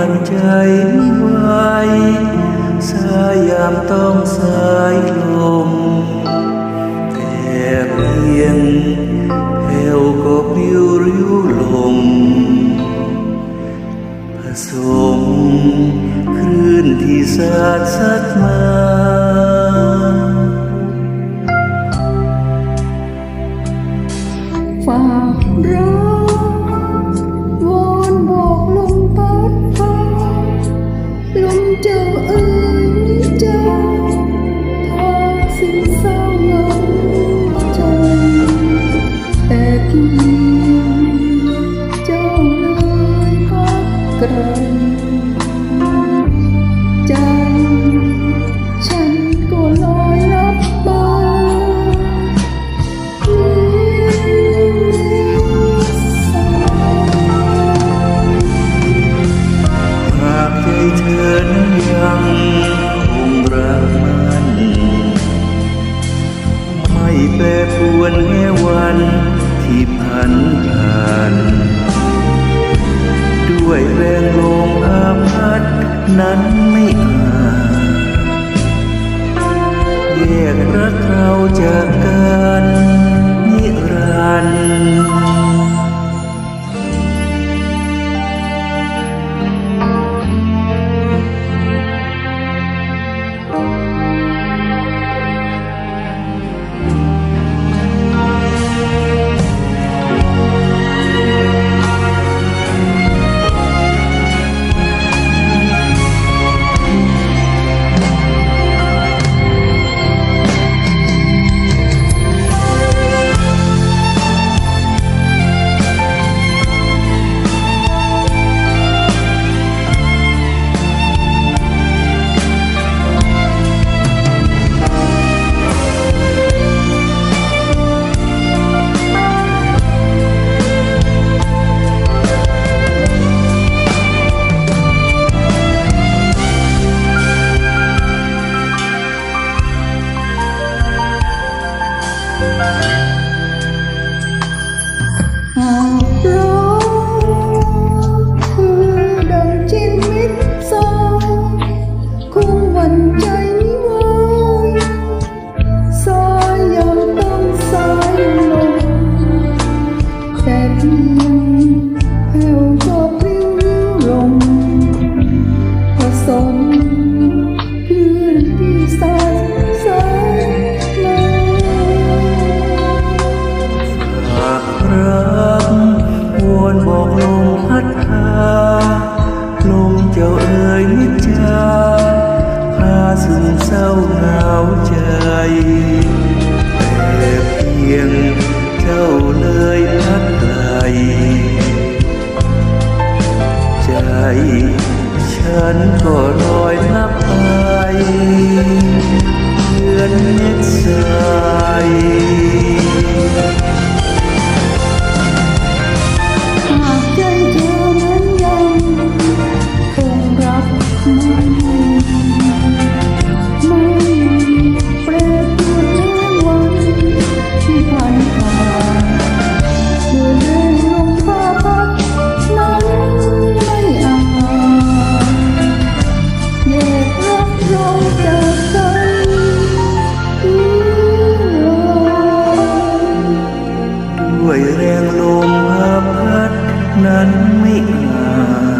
วันใจไหวสายามต้องสายลมแต่เพียงแผ่วก็ปลิวริ้วลมผสมคลื่นที่สาดสัดมาความรัก ฉันก็ลอยลับไปหากใจเธอนั้นยังคงรักมันไม่แปรปวนแค่วันที่ผ่านผ่านด้วยแรงลมอาพัดนั้นไม่เคย เรียกรักเราจากกัน ยงลมพัดนั้นไม่อาจ